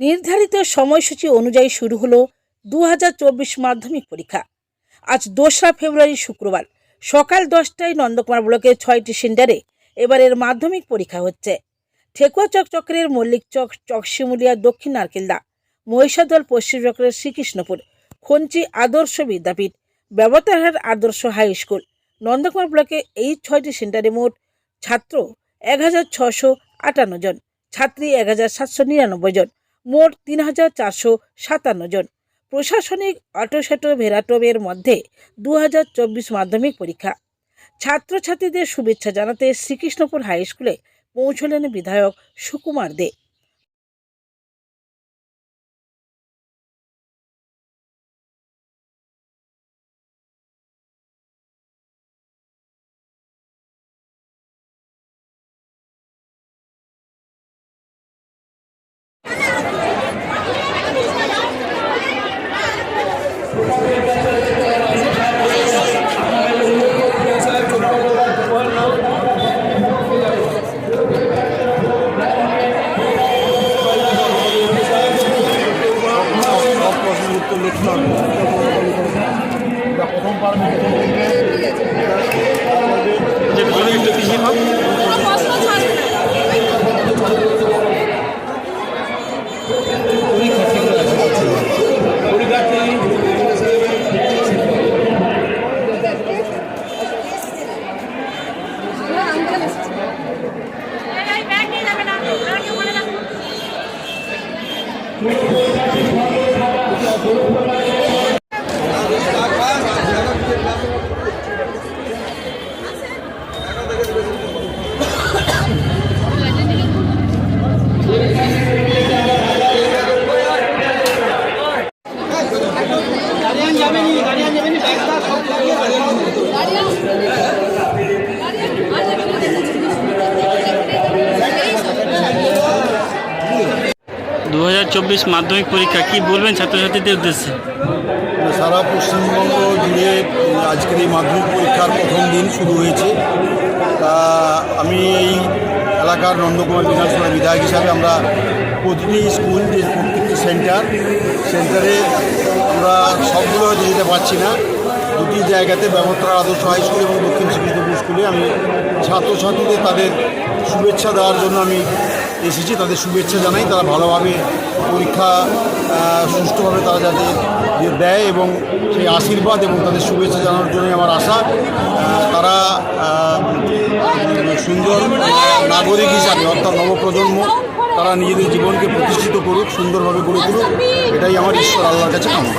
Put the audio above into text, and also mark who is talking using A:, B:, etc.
A: নির্ধারিত সময়সূচি অনুযায়ী শুরু হলো দু হাজার চব্বিশ মাধ্যমিক পরীক্ষা। আজ দোসরা ফেব্রুয়ারি শুক্রবার, সকাল দশটায় নন্দকুমার ব্লকের ছয়টি সেন্টারে এবারের মাধ্যমিক পরীক্ষা হচ্ছে। ঠেকুয়া চক চক্রের মল্লিক চক চকশিমুলিয়া দক্ষিণ নারকেলদা, মহিষাদল, পশ্চিম চক্রের শ্রীকৃষ্ণপুর, খঞ্চি আদর্শ বিদ্যাপীঠ, ব্যবতারহাট আদর্শ হাই স্কুল, নন্দকুমার ব্লকে এই ছয়টি সেন্টারে মোট ছাত্র এক হাজার ছশো আটান্ন জন, ছাত্রী এক হাজার সাতশো নিরানব্বই জন মোট তিন হাজার চারশো সাতান্ন জন। প্রশাসনিক অটোশেটো ভেরাটোবের মধ্যে দু হাজার চব্বিশ মাধ্যমিক পরীক্ষা। ছাত্রছাত্রীদের শুভেচ্ছা জানাতে শ্রীকৃষ্ণপুর হাই স্কুলে পৌঁছলেন বিধায়ক সুকুমার দে।
B: প্রথম পারবে
C: গাড়িয়ান যাবেনি গাড়িয়ান যাবেনি ব্যাগটা সব লাগিয়ে গাড়িয়ান
D: দু মাধ্যমিক পরীক্ষা, কি বলবেন ছাত্রছাত্রীদের উদ্দেশ্যে?
B: সারা পশ্চিমবঙ্গ জুড়ে আজকের এই মাধ্যমিক পরীক্ষার প্রথম দিন শুরু হয়েছে। তা আমি এই এলাকার নন্দকুমার বিধানসভার বিধায়ক হিসাবে আমরা প্রতিটি স্কুল, যে প্রত্যেকটি সেন্টার, সেন্টারে আমরা সবগুলো যেতে পারছি না। দুটি জায়গাতে ব্যবহার আদর্শ হাই স্কুল এবং দক্ষিণ শ্রীকৃষ্ণপুর স্কুলে আমি ছাত্রছাত্রীদের তাদের শুভেচ্ছা দেওয়ার জন্য আমি এসেছি, তাদের শুভেচ্ছা জানাই। তারা ভালোভাবে পরীক্ষা সুষ্ঠুভাবে তারা যাতে দেয় এবং সেই আশীর্বাদ এবং তাদের শুভেচ্ছা জানানোর জন্যই আমার আশা। তারা সুন্দর নাগরিক হিসাবে, অর্থাৎ নবপ্রজন্ম, তারা নিজেদের জীবনকে প্রতিষ্ঠিত করুক, সুন্দরভাবে গড়ে তুলুক, এটাই আমার ঈশ্বর আল্লাহর কাছে কামনা।